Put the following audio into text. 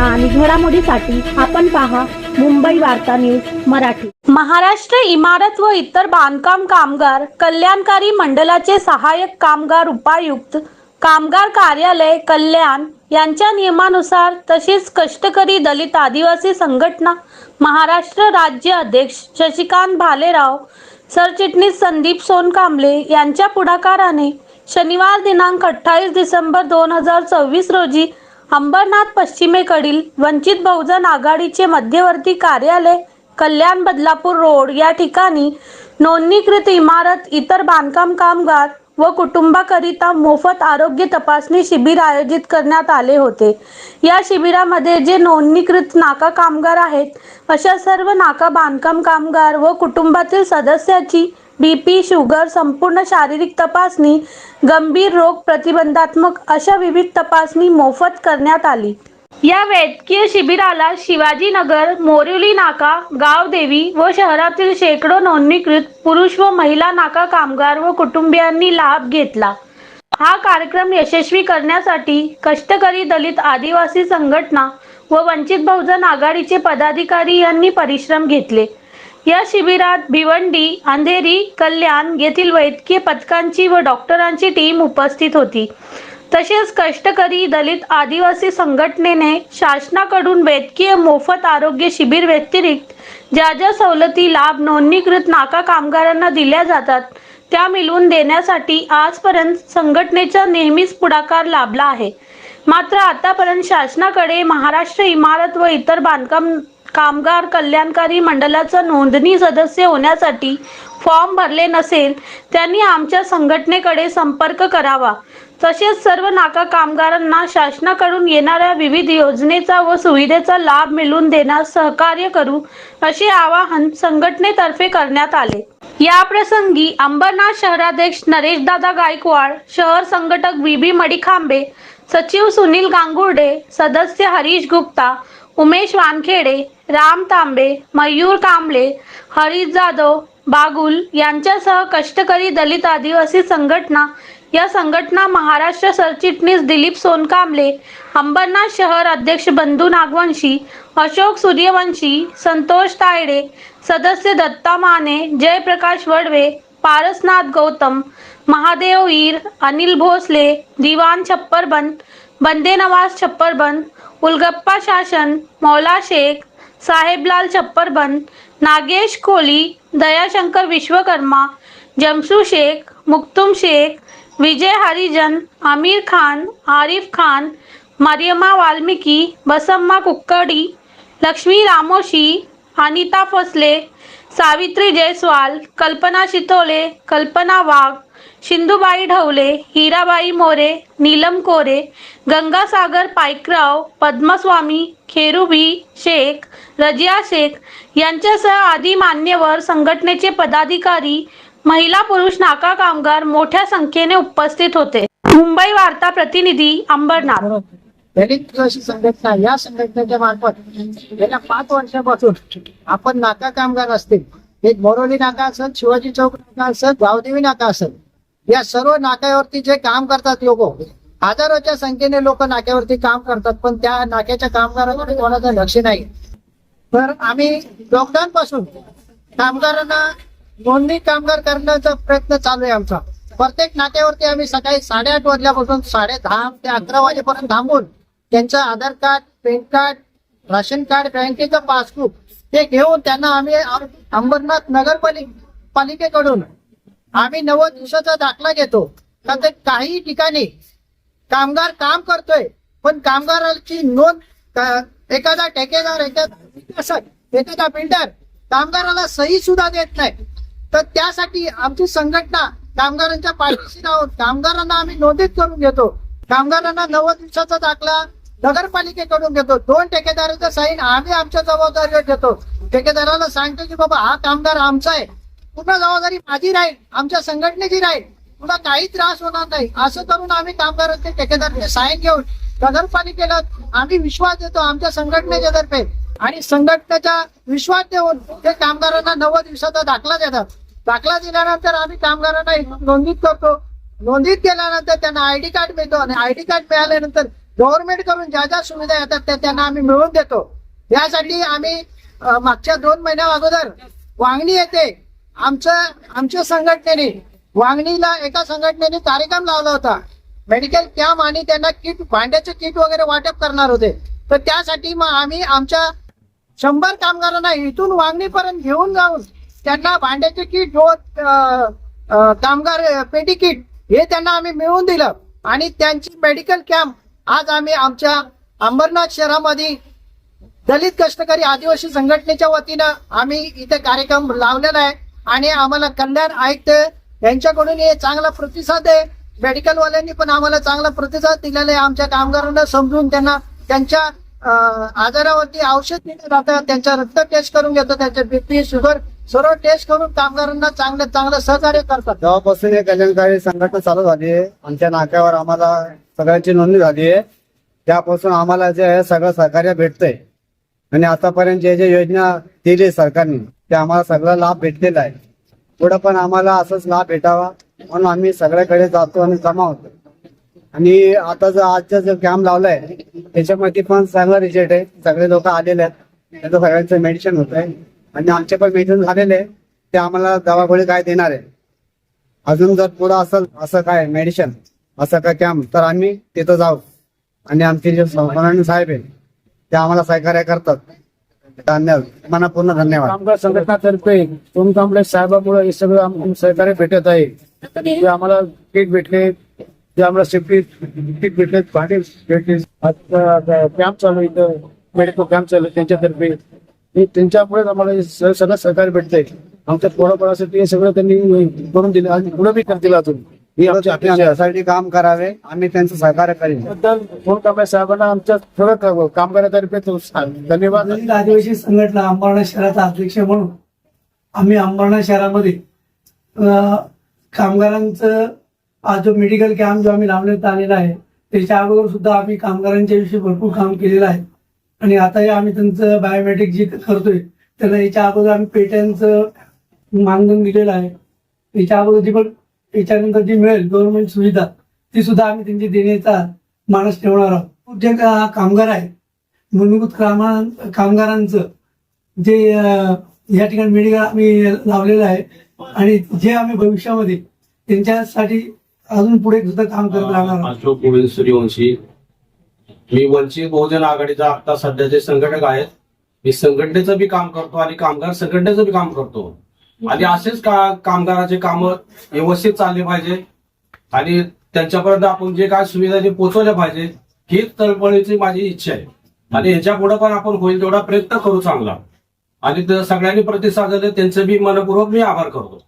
बातम्या आणि घडामोडीसाठी आपण पहा मुंबई वार्ता न्यूज मराठी. महाराष्ट्र इमारत व इतर बांधकाम कामगार कल्याणकारी मंडळाचे सहाय्यक कामगार उपायुक्त कामगार कार्यालय कल्याण यांच्या नियमानुसार तसेच कष्टकरी दलित आदिवासी संघटना महाराष्ट्र राज्य अध्यक्ष शशिकांत भालेराव सरचिटणीस संदीप सोनकांबले यांच्या पुढाकाराने शनिवार दिनांक अठ्ठावीस डिसेंबर दोन हजार चोवीस रोजी अंबरनाथ पश्चिमेकडील वंचित बहुजन आघाडीचे मध्यवर्ती कार्यालय कल्याण बदलापूर रोड या ठिकाणी नोंदणीकृत इमारत इतर बांधकाम कामगार व कुटुंबाकरिता मोफत आरोग्य तपासणी शिबिर आयोजित करण्यात आले होते. या शिबिरामध्ये जे नोंदणीकृत नाका कामगार आहेत अशा सर्व नाका बांधकाम कामगार व कुटुंबातील सदस्याची बीपी शुगर संपूर्ण शारीरिक तपासणी गंभीर रोग प्रतिबंधात्मक अशा विविध तपासणी मोफत करण्यात आली. या वैद्यकीय शिबिराला शिवाजीनगर मोरिवली नाका गावदेवी व शहरातील शेकडो नोंदणीकृत पुरुष व महिला नाका कामगार व कुटुंबियांनी लाभ घेतला. हा कार्यक्रम यशस्वी करण्यासाठी कष्टकरी दलित आदिवासी संघटना व वंचित बहुजन आघाडीचे पदाधिकारी यांनी परिश्रम घेतले. या शिबिरात भिवंडी अंधेरी कल्याण येथील वैद्यकीय पथकांची व डॉक्टरांची टीम उपस्थित होती. तसेच कष्टकरी दलित आदिवासी संघटनेने शासनाकडून वैद्यकीय मोफत आरोग्य शिबिर व्यतिरिक्त ज्या ज्या सवलती लाभ नोंदणीकृत नाका कामगारांना दिल्या जातात त्या मिळवून देण्यासाठी आजपर्यंत संघटनेचा नेहमीच पुढाकार लाभला आहे. मात्र आतापर्यंत शासनाकडे महाराष्ट्र इमारत व इतर बांधकाम कामगार कल्याणकारी मंडळाचा नोंदणी सदस्य होण्यासाठी फॉर्म भरले नसेल त्यांनी आमच्या संघटनेकडे संपर्क करावा. तसेच सर्व नाका कामगारांना शासनाकडून येणाऱ्या विविध योजनेचा व सुविधेचा लाभ मिळवून देण्यास सहकार्य करू असे आवाहन संघटनेतर्फे करण्यात आले. या प्रसंगी अंबरनाथ शहराध्यक्ष नरेशदादा गायकवाड शहर संघटक बी बी. मडिखांबे सचिव सुनील गांगुर्डे सदस्य हरीश गुप्ता उमेश वानखेडे राम तांबे मयूर कांबळे हरीश जाधव बागुल यांच्यासह कष्टकरी दलित आदिवासी संघटना या संघटना महाराष्ट्र सरचिटणीस दिलीप सोनकांबले अंबरनाथ शहर अध्यक्ष बंधू नागवंशी अशोक सूर्यवंशी संतोष तायडे सदस्य दत्ता माने जयप्रकाश वडवे पारसनाथ गौतम महादेव ईर अनिल भोसले दिवान छप्परबंद बंदे नवाज छप्परबंद उलगप्पा शासन मौला शेख साहेबलाल छप्परबंद नागेश कोली दयाशंकर विश्वकर्मा जमसू शेख मुक्तुम शेख विजय हरिजन आमिर खान आरिफ खान मरियमा वाल्मिकी बसम्मा कुक्कडी लक्ष्मी रामोशी अनिता फसले सावित्री जयस्वाल कल्पना शितोले कल्पना वाघ शिंदूबाई ढवले हिराबाई मोरे नीलम कोरे गंगासागर पायकराव पद्मस्वामी खेरुबी शेख रजिया शेख यांच्यासह आदी मान्यवर संघटनेचे पदाधिकारी महिला पुरुष नाका कामगार मोठ्या संख्येने उपस्थित होते. मुंबई वार्ता प्रतिनिधी अंबरनाथ. दलित कृषी संघटना या संघटनेच्या मार्फत गेल्या पाच वर्षापासून आपण नाका कामगार असतील. एक मोरोली नाका असेल शिवाजी चौक नाका असेल गावदेवी नाका असेल या सर्व नाक्यावरती जे काम करतात लोक हजारोच्या संख्येने लोक नाक्यावरती काम करतात पण त्या नाक्याच्या कामगारांकडे कोणाचं लक्ष नाही. तर आम्ही लॉकडाऊन पासून कामगारांना नोंदणी कामगार करण्याचा प्रयत्न चालू आहे आमचा. प्रत्येक नाक्यावरती आम्ही सकाळी साडेआठ वाजल्यापासून साडे दहा ते अकरा वाजेपर्यंत थांबून त्यांचं Aadhaar card PAN card ration card बँकेचं पासबुक ते घेऊन त्यांना आम्ही अंबरनाथ नगरपालिक पालिकेकडून आम्ही नव्वद दिवसाचा दाखला घेतो. का ते काही ठिकाणी कामगार काम करतोय पण कामगाराची नोंद एखादा ठेकेदार एखादा एखादा बिल्डर कामगाराला सही सुद्धा देत नाही. तर त्यासाठी आमची संघटना कामगारांच्या पाठीशी राहून कामगारांना आम्ही नोंदीत करून घेतो. कामगारांना नव्वद दिवसाचा दाखला नगरपालिकेकडून घेतो. दोन ठेकेदाराचा साईन आम्ही आमच्या जबाबदारीवर घेतो. ठेकेदाराला सांगतो की बाबा हा कामगार आमचा आहे. पूर्ण जबाबदारी माझी राहील? आमच्या संघटनेची राहील? पुन्हा काही त्रास होणार नाही. असं करून आम्ही कामगारांचे ठेकेदार सायन घेऊन नगरपालिकेला आम्ही विश्वास देतो आमच्या संघटनेच्या तर्फे. आणि संघटनेचा विश्वास देऊन ते कामगारांना नव्वद दिवसाचा दाखला देतात. दाखला दिल्यानंतर आम्ही कामगारांना इथून नोंदीत करतो. नोंदीत केल्यानंतर त्यांना आयडी कार्ड मिळतो आणि आयडी कार्ड मिळाल्यानंतर गव्हर्नमेंटकडून ज्या ज्या सुविधा येतात त्या त्यांना आम्ही मिळवून देतो. यासाठी आम्ही मागच्या दोन महिन्या अगोदर वांगणी येते आमच्या आमच्या संघटनेने वांगणीला एका संघटनेने कार्यक्रम लावला होता. मेडिकल कॅम्प आणि त्यांना किट भांड्याचे किट वगैरे वाटप करणार होते. तर त्यासाठी मग आम्ही आमच्या शंभर कामगारांना इथून वांगणीपर्यंत घेऊन जाऊन त्यांना भांड्याचे किट डोस कामगार पेटी किट हे त्यांना आम्ही मिळवून दिलं. आणि त्यांची मेडिकल कॅम्प आज आम्ही आमच्या अंबरनाथ शहरामध्ये दलित कष्टकरी आदिवासी संघटनेच्या वतीनं आम्ही इथे कार्यक्रम लावलेला आहे. आणि आम्हाला कल्याण आयुक्त यांच्याकडून हे चांगला प्रतिसाद आहे. मेडिकल वाल्यांनी पण आम्हाला चांगला प्रतिसाद दिलेला आहे. आमच्या कामगारांना समजून त्यांना त्यांच्या आजारावरती औषध दिलं जातं. त्यांच्या रक्त टेस्ट करून घेतो. त्यांच्या बीपी शुगर सर्व टेस्ट करून कामगारांना चांगलं चांगलं सहकार्य करतात. जेव्हापासून हे कल्याणकारी संघटना चालू झाली आहे. आमच्या नाक्यावर आम्हाला सगळ्यांची नोंदणी झाली आहे. त्यापासून आम्हाला जे आहे सगळं सहकार्य भेटतंय. आणि आतापर्यंत जे जे योजना दिली सरकारने ते आम्हाला सगळा लाभ भेटलेला आहे. पुढं पण आम्हाला असंच लाभ भेटावा म्हणून आम्ही सगळ्याकडे जातो आणि जमा होतो. आणि आता जो आजचा जो कॅम्प लावलाय त्याच्यामध्ये पण चांगला रिझल्ट आहे. सगळे लोक आलेले आहेत. त्याचं सगळ्यांचं मेडिसिन होत आहे. आणि आमचे पण मेडिसिन झालेले आहे ते आम्हाला दवागोळी काय देणार आहे? अजून जर पुढं असेल असं काय मेडिसिन असं काय कॅम्प तर आम्ही तिथं जाऊ. आणि आमचे जे साहेब आहे ते आम्हाला सहकार्य करतात. धन्यवाद. मनापूर्ण धन्यवाद. कामगार संघटनातर्फे सोम कांबळे साहेबामुळे हे सगळं आम- सहकार्य भेटत आहे. जे आम्हाला किट भेटले ते आम्हाला सेफ्टी किट भेटले भांडे भेटले आता कॅम्प चालू आहे इथं मेडिकल कॅम्प चालू आहे त्यांच्यातर्फे. हे त्यांच्यामुळेच आम्हाला हे स- सगळं सहकार्य भेटतंय. आमच्या पोरापोरासाठी हे सगळं त्यांनी करून दिलं आणि पुढे बी करतील अजून. ही आमची अपेक्षा आहे यासाठी काम करावे आम्ही त्यांचं सहकार्य करेन. बद्दल साहेबांना आमच्या थोडं कामगारातर्फे तो धन्यवाद. दलित आदिवासी संघटना अंबरनाथ शहराचा अध्यक्ष म्हणून आम्ही अंबरनाथ शहरामध्ये अं, कामगारांचं आज जो मेडिकल कॅम्प जो आम्ही लावण्यात आलेला आहे त्याच्या अगोदर सुद्धा आम्ही कामगारांच्या विषयी भरपूर काम केलेलं आहे. आणि आताही आम्ही त्यांचं बायोमेट्रिक जे करतोय त्यांना याच्या अगोदर आम्ही पेट्यांचं मानधन दिलेलं आहे. याच्या अगोदर जी पण याच्यानंतर जी मिळेल गव्हर्नमेंट सुविधा ती सुद्धा आम्ही त्यांची देण्याचा मानस ठेवणार आहोत. जे का- कामगार आहेत मूलभूत कामा कामगारांचं जे या ठिकाणी मेडिकल आम्ही लावलेलं आहे आणि जे आम्ही भविष्यामध्ये त्यांच्यासाठी अजून पुढे सुद्धा काम करत राहणार अशोक गोविंद सूर्यवंशी मी वंचित बहुजन आघाडीचा आता सध्याचे संघटक आहेत. मी संघटनेचं बी काम करतो आणि कामगार संघटनेचं बी काम करतो. आणि असेच का कामगाराचे काम व्यवस्थित चालले पाहिजे? आणि त्यांच्यापर्यंत आपण जे काय सुविधा ते पोहोचवल्या पाहिजे हीच तळपणीची माझी इच्छा आहे. आणि ह्याच्या पुढे पण आपण होईल तेवढा प्रयत्न करू चांगला. आणि सगळ्यांनी प्रतिसाद दिले त्यांचे बी मनपूर्वक मी आभार करतो.